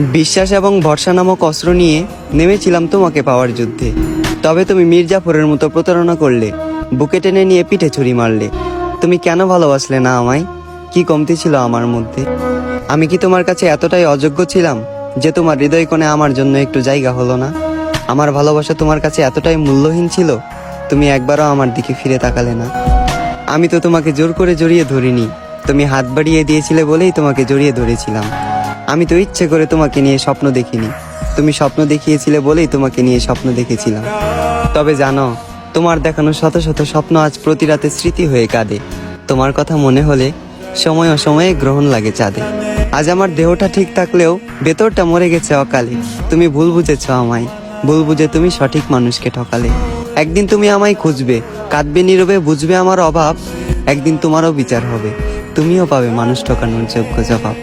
বিশ্বাস এবং ভরসা নামক অস্ত্র নিয়ে নেমেছিলাম তোমাকে পাওয়ার যুদ্ধে। তবে তুমি মির্জাফরের মতো প্রতারণা করলে, বুকে টেনে নিয়ে পিঠে ছুরি মারলে। তুমি কেন ভালোবাসলে না আমায়? কি কমতি ছিল আমার মধ্যে? আমি কি তোমার কাছে এতটাই অযোগ্য ছিলাম যে তোমার হৃদয় কোণে আমার জন্য একটু জায়গা হলো না? আমার ভালোবাসা তোমার কাছে এতটাই মূল্যহীন ছিল, তুমি একবারও আমার দিকে ফিরে তাকালে না। আমি তো তোমাকে জোর করে জড়িয়ে ধরিনি। তুমি হাত বাড়িয়ে দিয়েছিলে বলেই তোমাকে জড়িয়ে ধরেছিলাম। আমি তো ইচ্ছে করে তোমাকে নিয়ে স্বপ্ন দেখিনি। তুমি স্বপ্ন দেখিয়েছিলে বলেই তোমাকে নিয়ে স্বপ্ন দেখেছিলাম। তবে জানো, তোমার দেখানো শত শত স্বপ্ন আজ প্রতি রাতে স্মৃতি হয়ে কাঁদে। তোমার কথা মনে হলে সময় অসময়ে গ্রহণ লাগে চাঁদে। আজ আমার দেহটা ঠিক থাকলেও ভেতরটা মরে গেছে অকালে। তুমি ভুল বুঝেছ আমায়। ভুল বুঝে তুমি সঠিক মানুষকে ঠকালে। একদিন তুমি আমায় খুঁজবে, কাঁদবে নীরবে, বুঝবে আমার অভাব। একদিন তোমারও বিচার হবে। তুমিও পাবে মানুষ ঠকানোর যোগ্য জবাব।